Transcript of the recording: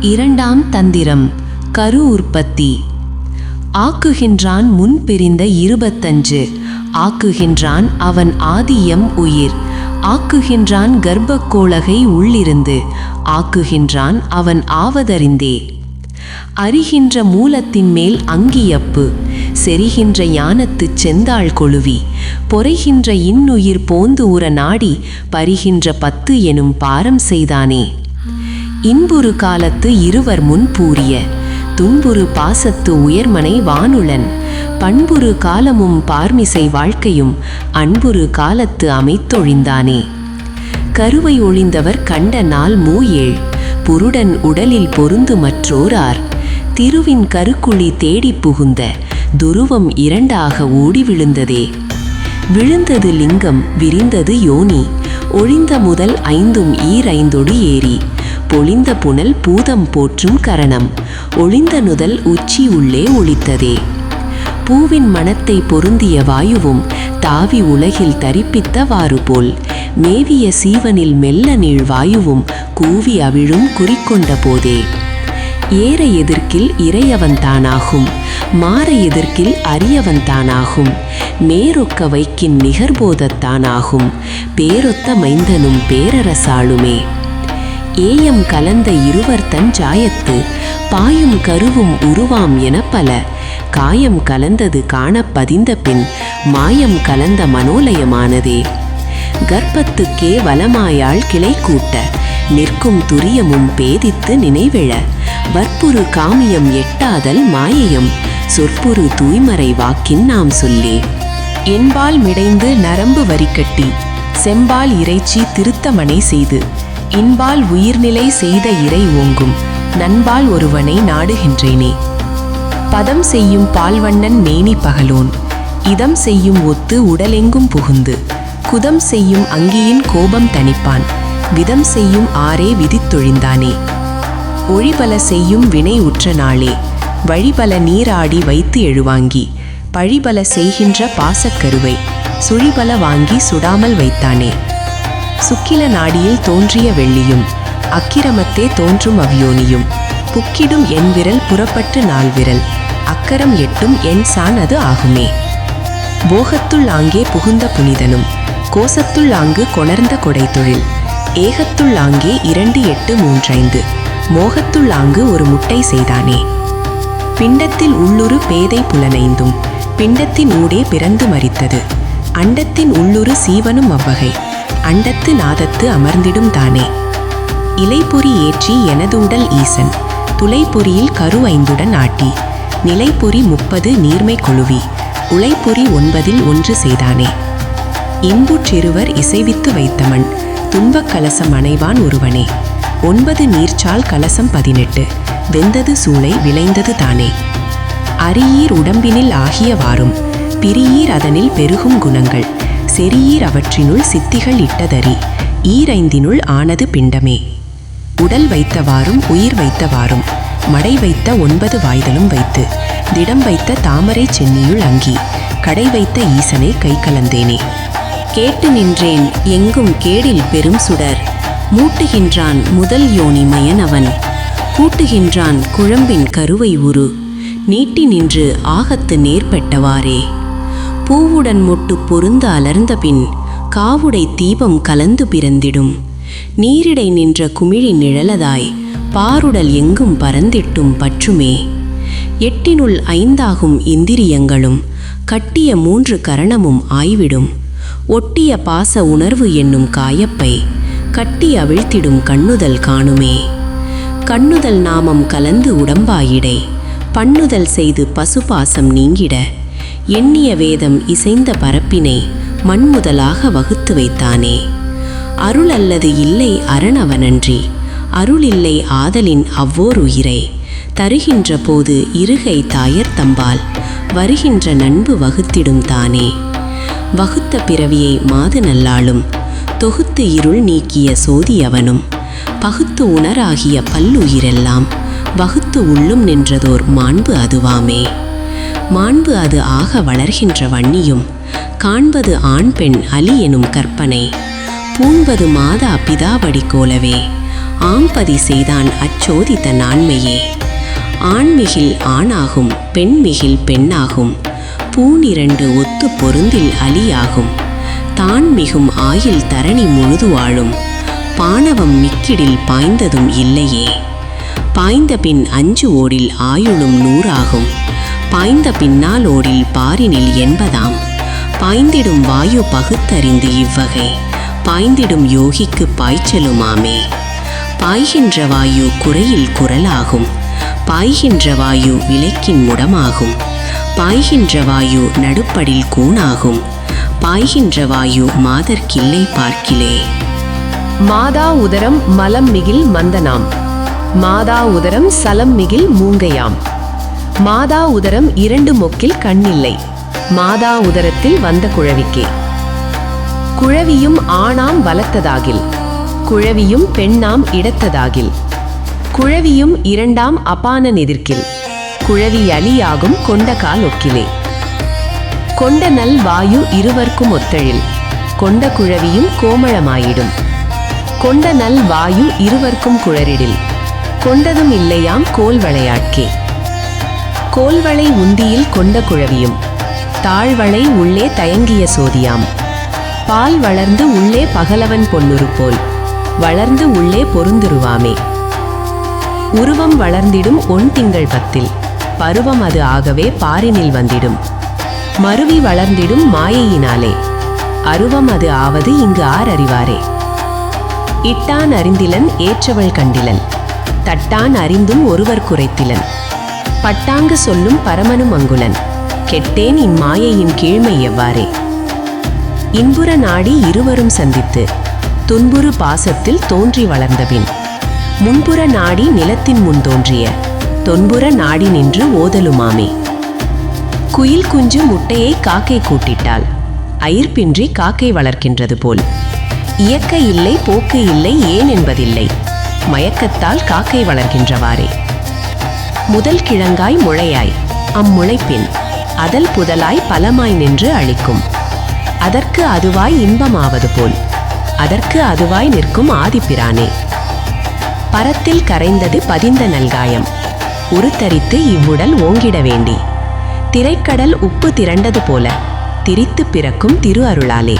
இரண்டாம் தந்திரம் கரு உற்பத்தி. ஆக்குகின்றான் முன் பிரிந்த இருபத்தஞ்சு. ஆக்குகின்றான் அவன் ஆதியம் உயிர். ஆக்குகின்றான் கர்ப்பக்கோளகை உள்ளிருந்து. ஆக்குகின்றான் அவன் ஆவதறிந்தே. அறிகின்ற மூலத்தின் மேல் அங்கியப்பு. செரிகின்ற யானத்துச் செந்தாள் கொழுவி. பொறைகின்ற இன்னுயிர் போந்து உற நாடி பரிகின்ற பத்து எனும் பாரம் செய்தானே. இன்புறு காலத்து இருவர் முன் பூரிய துன்புறு பாசத்து உயர்மனை வானுளன் பண்புறு காலமும் பார்மிசை வாழ்க்கையும் அன்புறு காலத்து அமைத்தொழிந்தானே. கருவை ஒழிந்தவர் கண்ட நாள் மூயேழ் புருடன் உடலில் பொருந்து மற்றோரார் திருவின் கருக்குழி தேடிப் புகுந்த துருவம் இரண்டாக ஓடி விழுந்ததே. விழுந்தது லிங்கம் விரிந்தது யோனி ஒழிந்த முதல் ஐந்தும் ஈரைந்தொடு ஏறி பொழிந்த புனல் பூதம் போற்றும் கரணம். ஒளிந்த நுதல் உச்சி உள்ளே ஒளித்ததே. பூவின் மனத்தை பொருந்திய வாயுவும் தாவி உலகில் தரிப்பித்தவாறு போல். மேவிய சீவனில் மெல்ல நீள் வாயுவும் கூவி அவிழும் குறிக்கொண்ட போதே. ஏற எதிர்க்கில் இறையவன் தானாகும். மாற எதிர்க்கில் அரியவன் தானாகும். மேரொக்க வைக்கின் நிகர்போதத்தானாகும் பேரொத்த மைந்தனும் பேரரசாளுமே. ஏயம் கலந்த இருவர் தன் ஜாயத்து பாயும் கருவும் உருவாம் என பல. காயம் கலந்தது காணப் பதிந்த பின் மாயம் கலந்த மனோலயமானதே. கர்ப்பத்துக்கே வலமாயாள் கிளை கூட்ட நிற்கும் துரியமும் பேதித்து நினைவிழ. வற்புறு காமியம் எட்டாதல் மாயையும் சொற்புறு தூய்மறை வாக்கின் நாம் சொல்லே. என்பால் மிடைந்து நரம்பு வரிக்கட்டி செம்பால் இறைச்சி திருத்தமனை செய்து. இன்பால் உயிர்நிலை செய்த இறை ஓங்கும். நண்பால் ஒருவனை நாடுகின்றேனே. பதம் செய்யும் பால்வண்ணன் மேனி பகலோன். இதம் செய்யும் ஒத்து உடலெங்கும் புகுந்து. குதம் செய்யும் அங்கியின் கோபம் தணிப்பான். விதம் செய்யும் ஆரே விதித்தொழிந்தானே. ஒழிபல செய்யும் வினை உற்ற நாளே. வழிபல நீராடி வைத்து எழுவாங்கி. பழிபல செய்கின்ற பாசக்கருவை. சுழிபல வாங்கி சுடாமல் வைத்தானே. சுக்கில நாடியில் தோன்றிய வெள்ளியும் அக்கிரமத்தே தோன்றும் அவ்யோனியும். புக்கிடும் என் விரல் புறப்பட்டு நாள் விரல் அக்கரம் எட்டும் என் சான் அது ஆகுமே. போகத்துள் ஆங்கே புகுந்த புனிதனும் கோசத்துள் ஆங்கு கொணர்ந்த கொடைத்தொழில் ஏகத்துள் ஆங்கே இரண்டு எட்டு மூன்றைந்து மோகத்துள் ஆங்கு ஒரு முட்டை செய்தானே. பிண்டத்தில் உள்ளுரு பேதை புலனைந்தும் பிண்டத்தின் ஊடே பிறந்து மறித்தது அண்டத்தின் உள்ளுரு சீவனும் அவ்வகை. அண்டத்து நாதத்து அமர்ந்திடும் தானே. இலைப்பொறி ஏற்றி எனது உடல் ஈசன் துளைப்பொறியில் கரு ஐந்துடன் ஆட்டி நிலைப்பொறி முப்பது நீர்மை கொழுவி உழைப்பொறி ஒன்பதில் ஒன்று செய்தானே. இன்புற்றிருவர் இசைவித்து வைத்தமன் துன்பக் கலசம் அணைவான் ஒருவனே. ஒன்பது நீர்ச்சால் கலசம் பதினெட்டு வெந்தது சூளை விளைந்தது தானே. அரியீர் உடம்பினில் ஆகியவாறும் பிரியீர் அதனில் பெருகும் குணங்கள். செறியீர் அவற்றினுள் சித்திகள் இட்டதறி ஈரைந்தினுள் ஆனது பிண்டமே. உடல் வைத்தவாறும் உயிர் வைத்தவாறும் மடை வைத்த ஒன்பது வாய்தலும் வைத்து திடம் வைத்த தாமரை சென்னியுள் அங்கி கடை வைத்த ஈசனை கை கலந்தேனே. கேட்டு நின்றேன் எங்கும் கேடில் பெரும் சுடர் மூட்டுகின்றான் முதல் யோனி மயன் அவன் கூட்டுகின்றான் குழம்பின் கருவை உரு நீட்டி நின்று ஆகத்து நேர்பட்டவாறே. பூவுடன் மொட்டு பொருந்து அலர்ந்த பின் காவுடை தீபம் கலந்து பிறந்திடும். நீரிடை நின்ற குமிழி நிழலதாய் பாருடல் எங்கும் பறந்திட்டும் பற்றுமே. எட்டினுள் ஐந்தாகும் இந்திரியங்களும் கட்டிய மூன்று கரணமும் ஆய்விடும். ஒட்டிய பாச உணர்வு என்னும் காயப்பை கட்டி அவிழ்த்திடும் கண்ணுதல் காணுமே. கண்ணுதல் நாமம் கலந்து உடம்பாயிடை பண்ணுதல் செய்து பசுபாசம் நீங்கிட எண்ணிய வேதம் இசைந்த பரப்பினை மண்முதலாக வகுத்து வைத்தானே. அருள் அல்லது இல்லை அரணவனன்றி அருள் இல்லை ஆதலின் அவ்வோர் உயிரை. தருகின்ற போது இருகை தாயர் தம்பால் வருகின்ற நண்பு வகுத்திடும் தானே. வகுத்த பிறவியை மாது நல்லாளும் தொகுத்து இருள் நீக்கிய சோதியவனும் பகுத்து உணராகிய பல்லுயிரெல்லாம் வகுத்து உள்ளும் நின்றதோர் மாண்பு அதுவாமே. மாண்பு அது ஆக வளர்கின்ற வன்னியும் காண்பது ஆண் பெண் அலி எனும் கற்பனை பூண்பது மாதா பிதாவடி கோலவே ஆம்பதி செய்தான் அச்சோதித்த நான்மையே. ஆண்மிகில் ஆணாகும் பெண்மிகில் பெண்ணாகும் பூனிரண்டு ஒத்து பொருந்தில் அலியாகும் தான் மிகும் ஆயில் தரணி முழுது வாழும் பாணவம் மிக்கிடில் பாய்ந்ததும் இல்லையே. பாய்ந்த பின் அஞ்சு ஓடில் ஆயுளும் நூறாகும் பாய்ந்த பின்னால் ஓடில் பாரினில் என்பதாம். பாய்ந்திடும் வாயு பகுத்தறிந்து இவ்வகை. பாய்ந்திடும் யோகிக்கு பாய்ச்சலுமாமே. பாய்கின்ற வாயு குறையில் குரலாகும். பாய்கின்ற வாயு விளக்கின் முடமாகும். பாய்கின்ற வாயு நடுப்படில் கூணாகும். பாய்கின்ற வாயு மாதர்க்கில்லை பார்க்கிலே. மாதா உதரம் மலம் மிகில் மந்தனாம். மாதா உதரம் சலம் மிகில் மூங்கையாம். மாதா உதரம் இரண்டு மொக்கில் கண்ணில்லை. மாதா உதரத்தில் வந்த குழவிக்கே. குழவியும் ஆணாம் வளர்த்ததாகில். குழவியும் பெண்ணாம் இடத்ததாகில். குழவியும் இரண்டாம் அபான எதிர்க்கில். குழவி அலியாகும் கொண்ட கால் ஒக்கிலே. கொண்ட நல் வாயு இருவர்க்கும் ஒத்தழில். கொண்ட குழவியும் கோமளமாயிடும். கொண்ட நல் வாயு இருவர்க்கும் குழறிடில். கொண்டதும் இல்லையாம் கோல் விளையாட்கே. கோல்வளை உந்தியில் கொண்ட குழவியும் தாழ்வளை உள்ளே தயங்கிய சோதியாம். பால் வளர்ந்து உள்ளே பகலவன் பொன்னுரு போல் வளர்ந்து உள்ளே பொருந்துருவாமே. உருவம் வளர்ந்திடும் ஒன் திங்கள் பத்தில் பருவம் அது ஆகவே பாரினில் வந்திடும். மருவி வளர்ந்திடும் மாயையினாலே அருவம் அது ஆவது இங்கு ஆர் அறிவாரே. இட்டான் அறிந்திலன் ஏற்றவள் கண்டிலன் தட்டான் அறிந்தும் ஒருவர் குறைத்திலன். பட்டாங்கு சொல்லும் பரமனும் அங்குலன் கெட்டேன் இம்மாயையின் கீழ்மை எவ்வாறே? இன்புற நாடி இருவரும் சந்தித்து துன்புறு பாசத்தில் தோன்றி வளர்ந்தபின் முன்புற நாடி நிலத்தின் முன் தோன்றிய தொன்புற நாடி நின்று ஓதலுமாமே? குயில் குஞ்சு முட்டையை காக்கை கூட்டிட்டால் அயிர்பின்றி காக்கை வளர்க்கின்றது போல். இயக்க இல்லை போக்கு இல்லை ஏன் என்பதில்லை. மயக்கத்தால் காக்கை வளர்கின்றவாறே முதல் கிழங்காய் முளையாய். அம்முளைப்பின் அதல் புதலாய் பலமாய் நின்று அழிக்கும். அதற்கு அதுவாய் இன்பமாவது போல். அதற்கு அதுவாய் நிற்கும் ஆதிப்பிரானே. பரத்தில் கரைந்தது பதிந்த நல்காயம். உருத்தரித்து இவ்வுடல் ஓங்கிட வேண்டி. திரைக்கடல் உப்பு திரண்டது போல. திரித்து பிறக்கும் திரு அருளாலே